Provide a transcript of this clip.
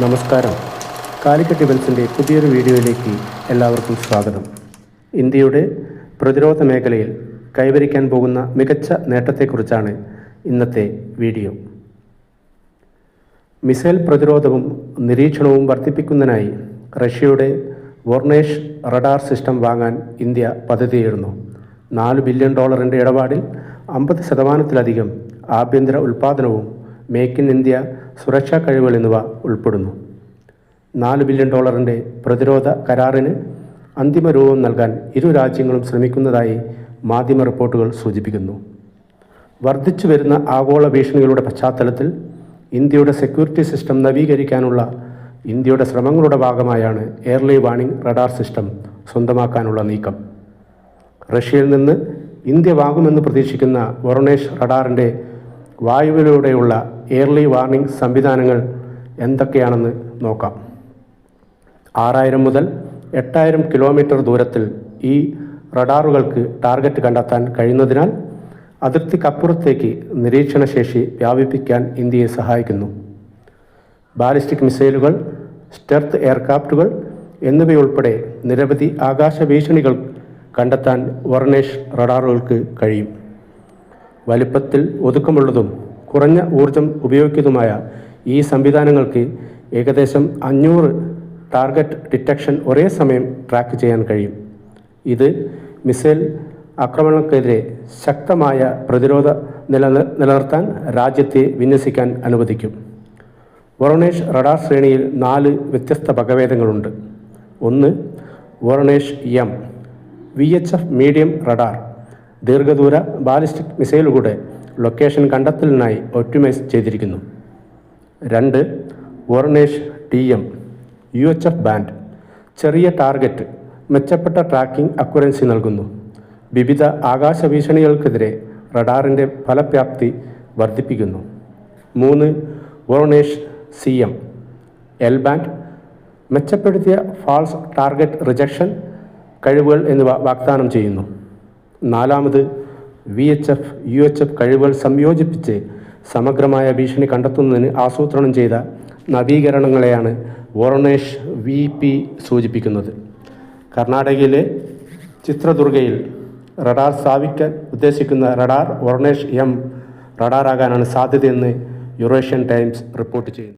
നമസ്കാരം. കാലിക്കറ്റ് ഇവൻസിന്റെ പുതിയൊരു വീഡിയോയിലേക്ക് എല്ലാവർക്കും സ്വാഗതം. ഇന്ത്യയുടെ പ്രതിരോധ മേഖലയിൽ കൈവരിക്കാൻ പോകുന്ന മികച്ച നേട്ടത്തെക്കുറിച്ചാണ് ഇന്നത്തെ വീഡിയോ. മിസൈൽ പ്രതിരോധവും നിരീക്ഷണവും വർദ്ധിപ്പിക്കുന്നതിനായി റഷ്യയുടെ വോർണേഷ് റഡാർ സിസ്റ്റം വാങ്ങാൻ ഇന്ത്യ പദ്ധതിയിടുന്നു. നാല് ബില്യൺ ഡോളറിന്റെ ഇടപാടിൽ അമ്പത് ശതമാനത്തിലധികം ആഭ്യന്തര ഉൽപ്പാദനവും മേക്ക് ഇൻ ഇന്ത്യ സുരക്ഷാ കഴിവുകൾ എന്നിവ ഉൾപ്പെടുന്നു. നാല് ബില്യൺ ഡോളറിന്റെ പ്രതിരോധ കരാറിന് അന്തിമ രൂപം നൽകാൻ ഇരു രാജ്യങ്ങളും ശ്രമിക്കുന്നതായി മാധ്യമ റിപ്പോർട്ടുകൾ സൂചിപ്പിക്കുന്നു. വർദ്ധിച്ചു വരുന്ന ആഗോള ഭീഷണികളുടെ പശ്ചാത്തലത്തിൽ ഇന്ത്യയുടെ സെക്യൂരിറ്റി സിസ്റ്റം നവീകരിക്കാനുള്ള ഇന്ത്യയുടെ ശ്രമങ്ങളുടെ ഭാഗമായാണ് എയർലി വാണിംഗ് റഡാർ സിസ്റ്റം സ്വന്തമാക്കാനുള്ള നീക്കം. റഷ്യയിൽ നിന്ന് ഇന്ത്യ വാങ്ങുമെന്ന് പ്രതീക്ഷിക്കുന്ന വരുണേഷ് റഡാറിന്റെ വായുവിലൂടെയുള്ള എയർലി വാർണിംഗ് സംവിധാനങ്ങൾ എന്തൊക്കെയാണെന്ന് നോക്കാം. ആറായിരം മുതൽ എട്ടായിരം കിലോമീറ്റർ ദൂരത്തിൽ ഈ റഡാറുകൾക്ക് ടാർഗറ്റ് കണ്ടെത്താൻ കഴിയുന്നതിനാൽ അതിർത്തിക്കപ്പുറത്തേക്ക് നിരീക്ഷണശേഷി വ്യാപിപ്പിക്കാൻ ഇന്ത്യയെ സഹായിക്കുന്നു. ബാലിസ്റ്റിക് മിസൈലുകൾ സ്റ്റെർത്ത് എയർക്രാഫ്റ്റുകൾ എന്നിവയുൾപ്പെടെ നിരവധി ആകാശ ഭീഷണികൾ കണ്ടെത്താൻ വർണേഷ് റഡാറുകൾക്ക് കഴിയും. വലിപ്പത്തിൽ ഒതുക്കമുള്ളതും കുറഞ്ഞ ഊർജം ഉപയോഗിക്കുന്നതുമായ ഈ സംവിധാനങ്ങൾക്ക് ഏകദേശം അഞ്ഞൂറ് ടാർഗറ്റ് ഡിറ്റക്ഷൻ ഒരേ സമയം ട്രാക്ക് ചെയ്യാൻ കഴിയും. ഇത് മിസൈൽ ആക്രമണങ്ങൾക്കെതിരെ ശക്തമായ പ്രതിരോധ നില നിലനിർത്താൻ രാജ്യത്തെ വിന്യസിക്കാൻ അനുവദിക്കും. വൊറണേഷ് റഡാർ ശ്രേണിയിൽ നാല് വ്യത്യസ്ത വകഭേദങ്ങളുണ്ട് ഒന്ന് Voronezh M V H F medium radar. ദീർഘദൂര ബാലിസ്റ്റിക് മിസൈലുകളുടെ ലൊക്കേഷൻ കണ്ടെത്തലിനായി ഒപ്റ്റിമൈസ് ചെയ്തിരിക്കുന്നു. രണ്ട് Voronezh T M U H F band ചെറിയ ടാർഗറ്റ് മെച്ചപ്പെട്ട ട്രാക്കിംഗ് അക്യുറൻസി നൽകുന്നു. വിവിധ ആകാശ ഭീഷണികൾക്കെതിരെ റഡാറിന്റെ ഫലപ്രാപ്തി വർദ്ധിപ്പിക്കുന്നു. മൂന്ന് Voronezh C M L band മെച്ചപ്പെടുത്തിയ ഫാൾസ് ടാർഗറ്റ് റിജക്ഷൻ കഴിവുകൾ എന്നിവ വാഗ്ദാനം ചെയ്യുന്നു. നാലാമത് V H F U H F കഴിവുകൾ സംയോജിപ്പിച്ച് സമഗ്രമായ ഭീഷണി കണ്ടെത്തുന്നതിന് ആസൂത്രണം ചെയ്ത നവീകരണങ്ങളെയാണ് വോറണേഷ് വി പി സൂചിപ്പിക്കുന്നത്. കർണാടകയിലെ ചിത്രദുർഗയിൽ റഡാർ സ്ഥാപിക്കാൻ ഉദ്ദേശിക്കുന്ന റഡാർ വോറണേഷ് എം റഡാറാകാനാണ് സാധ്യതയെന്ന് യുറേഷ്യൻ ടൈംസ് റിപ്പോർട്ട് ചെയ്യുന്നു.